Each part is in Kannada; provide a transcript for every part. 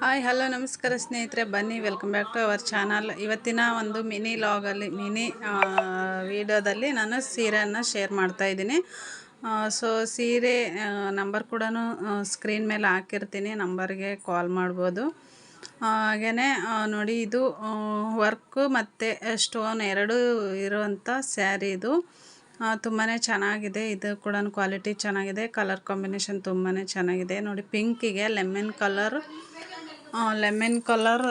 ಹಾಯ್, ಹಲೋ, ನಮಸ್ಕಾರ ಸ್ನೇಹಿತರೆ. ಬನ್ನಿ welcome back to our channel ಇವತ್ತಿನ ಒಂದು ಮಿನಿ ಲಾಗಲ್ಲಿ ಮಿನಿ ವಿಡಿಯೋದಲ್ಲಿ ನಾನು ಸೀರೆಯನ್ನು ಶೇರ್ ಮಾಡ್ತಾ ಇದ್ದೀನಿ. ಸೊ ಸೀರೆ ನಂಬರ್ ಕೂಡ ಸ್ಕ್ರೀನ್ ಮೇಲೆ ಹಾಕಿರ್ತೀನಿ. ನಂಬರ್ಗೆ ಕಾಲ್ ಮಾಡ್ಬೋದು. ಹಾಗೆಯೇ ನೋಡಿ, ಇದು ವರ್ಕು ಮತ್ತು ಸ್ಟೋನ್ ಎರಡೂ ಇರುವಂಥ ಸ್ಯಾರಿ ಇದು. ತುಂಬಾ ಚೆನ್ನಾಗಿದೆ. ಇದು ಕೂಡ ಕ್ವಾಲಿಟಿ ಚೆನ್ನಾಗಿದೆ. ಕಲರ್ ಕಾಂಬಿನೇಷನ್ ತುಂಬಾ ಚೆನ್ನಾಗಿದೆ. ನೋಡಿ ಪಿಂಕಿಗೆ ಲೆಮನ್ ಕಲರ್ ಲೆಮನ್ ಕಲರ್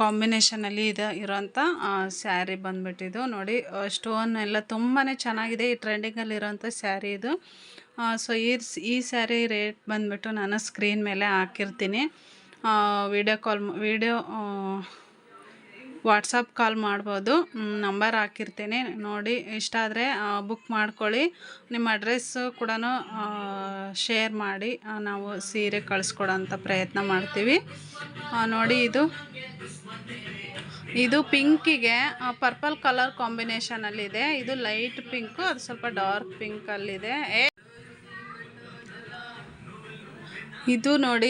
ಕಾಂಬಿನೇಷನಲ್ಲಿ ಇದೆ, ಇರೋಂಥ ಸ್ಯಾರಿ ಬಂದುಬಿಟ್ಟಿದ್ದು. ನೋಡಿ ಸ್ಟೋನ್ ಎಲ್ಲ ತುಂಬಾ ಚೆನ್ನಾಗಿದೆ ಈ ಟ್ರೆಂಡಿಂಗಲ್ಲಿ ಇರೋಂಥ ಸ್ಯಾರಿ ಇದು. ಸೊ ಈ ಈ ಸ್ಯಾರಿ ರೇಟ್ ಬಂದುಬಿಟ್ಟು ನಾನು ಸ್ಕ್ರೀನ್ ಮೇಲೆ ಹಾಕಿರ್ತೀನಿ. Video call video WhatsApp call ಮಾಡ್ಬೋದು. ನಂಬರ್ ಹಾಕಿರ್ತೀನಿ. ನೋಡಿ, ಇಷ್ಟ ಆದರೆ ಬುಕ್ ಮಾಡ್ಕೊಳ್ಳಿ. ನಿಮ್ಮ ಅಡ್ರೆಸ್ಸು ಕೂಡ ಶೇರ್ ಮಾಡಿ ನಾವು ಸೀರೆ ಕಳಿಸ್ಕೊಡೋಂಥ ಪ್ರಯತ್ನ ಮಾಡ್ತೀವಿ. ನೋಡಿ, ಇದು ಇದು ಪಿಂಕಿಗೆ ಪರ್ಪಲ್ ಕಲರ್ ಕಾಂಬಿನೇಷನಲ್ಲಿದೆ ಇದು ಲೈಟ್ ಪಿಂಕು ಅದು ಸ್ವಲ್ಪ ಡಾರ್ಕ್ ಪಿಂಕಲ್ಲಿದೆ ಇದು ನೋಡಿ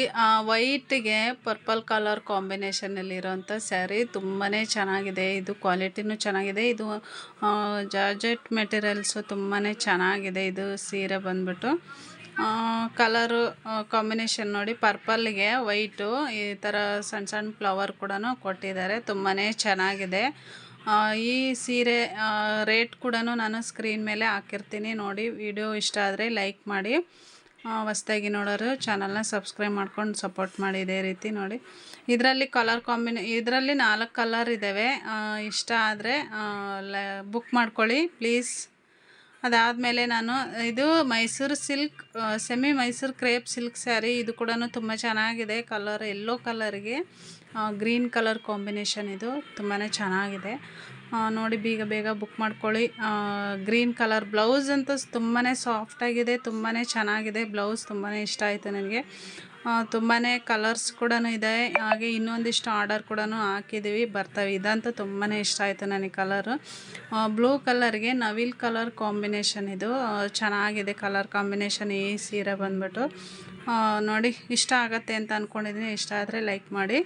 ವೈಟ್ಗೆ ಪರ್ಪಲ್ ಕಲರ್ ಕಾಂಬಿನೇಷನಲ್ಲಿ ಇರೋಂಥ ಸ್ಯಾರಿ ತುಂಬಾನೇ ಚೆನ್ನಾಗಿದೆ. ಇದು ಕ್ವಾಲಿಟಿನೂ ಚೆನ್ನಾಗಿದೆ. ಇದು ಜಾರ್ಜೆಟ್ ಮೆಟೀರಿಯಲ್ಸು ತುಂಬಾ ಚೆನ್ನಾಗಿದೆ ಇದು ಸೀರೆ ಬಂದ್ಬಿಟ್ಟು. ಕಲರು ಕಾಂಬಿನೇಷನ್ ನೋಡಿ ಪರ್ಪಲ್ಗೆ ವೈಟು, ಈ ಥರ ಸಣ್ಣ ಸಣ್ಣ ಫ್ಲವರ್ ಕೂಡ ಕೊಟ್ಟಿದ್ದಾರೆ. ತುಂಬಾ ಚೆನ್ನಾಗಿದೆ. ಈ ಸೀರೆ ರೇಟ್ ಕೂಡ ನಾನು ಸ್ಕ್ರೀನ್ ಮೇಲೆ ಹಾಕಿರ್ತೀನಿ. ನೋಡಿ, ವಿಡಿಯೋ ಇಷ್ಟ ಆದರೆ ಲೈಕ್ ಮಾಡಿ. ಹೊಸ್ದಾಗಿ ನೋಡೋರು ಚಾನಲ್ನ ಸಬ್ಸ್ಕ್ರೈಬ್ ಮಾಡ್ಕೊಂಡು ಸಪೋರ್ಟ್ ಮಾಡಿ ಇದೇ ರೀತಿ ನೋಡಿ. ಇದರಲ್ಲಿ ಕಲರ್ ಕಾಂಬಿನೇ ಇದರಲ್ಲಿ ನಾಲ್ಕು ಕಲರ್ ಇದ್ದಾವೆ ಇಷ್ಟ ಆದರೆ ಬುಕ್ ಮಾಡ್ಕೊಳ್ಳಿ ಪ್ಲೀಸ್ ಅದಾದಮೇಲೆ ನಾನು, ಇದು Mysuru silk semi Mysuru crepe silk sari. ಇದು ಕೂಡ ತುಂಬ ಚೆನ್ನಾಗಿದೆ. ಕಲರ್ ಎಲ್ಲೋ ಕಲರ್ಗೆ ಗ್ರೀನ್ ಕಲರ್ ಕಾಂಬಿನೇಷನ್ ಇದು. ತುಂಬಾ ಚೆನ್ನಾಗಿದೆ. ನೋಡಿ, ಬೇಗ ಬೇಗ ಬುಕ್ ಮಾಡ್ಕೊಳ್ಳಿ. ಗ್ರೀನ್ ಕಲರ್ ಬ್ಲೌಸ್ ಅಂತೂ ತುಂಬಾ ಸಾಫ್ಟಾಗಿದೆ ತುಂಬಾ ಚೆನ್ನಾಗಿದೆ ಬ್ಲೌಸ್. ತುಂಬಾ ಇಷ್ಟ ಆಯಿತು ನನಗೆ. ತುಂಬಾ ಕಲರ್ಸ್ ಕೂಡ ಇದೆ. ಹಾಗೆ ಇನ್ನೊಂದಿಷ್ಟು ಆರ್ಡರ್ ಕೂಡ ಹಾಕಿದ್ದೀವಿ ಬರ್ತವೆ. ಇದಂತೂ ತುಂಬಾ ಇಷ್ಟ ಆಯಿತು ನನಗೆ ಕಲರು ಬ್ಲೂ ಕಲರ್ಗೆ ನವಿಲ್ ಕಲರ್ ಕಾಂಬಿನೇಷನ್ ಇದು. ಚೆನ್ನಾಗಿದೆ ಕಲರ್ ಕಾಂಬಿನೇಷನ್ ಈ ಸೀರೆ ಬಂದ್ಬಿಟ್ಟು. ನೋಡಿ, ಇಷ್ಟ ಆಗತ್ತೆ ಅಂತ ಅಂದ್ಕೊಂಡಿದ್ದೀನಿ ಇಷ್ಟ ಆದರೆ ಲೈಕ್ ಮಾಡಿ.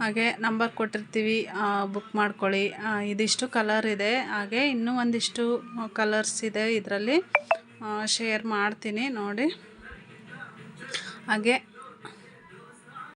ಹಾಗೆ ನಂಬರ್ ಕೊಟ್ಟಿರ್ತೀವಿ. ಬುಕ್ ಮಾಡ್ಕೊಳ್ಳಿ. ಇದಿಷ್ಟು ಕಲರ್ ಇದೆ. ಹಾಗೆ ಇನ್ನೂ ಒಂದಿಷ್ಟು ಕಲರ್ಸ್ ಇದೆ ಇದರಲ್ಲಿ. ಶೇರ್ ಮಾಡ್ತೀನಿ ನೋಡಿ. ಹಾಗೆ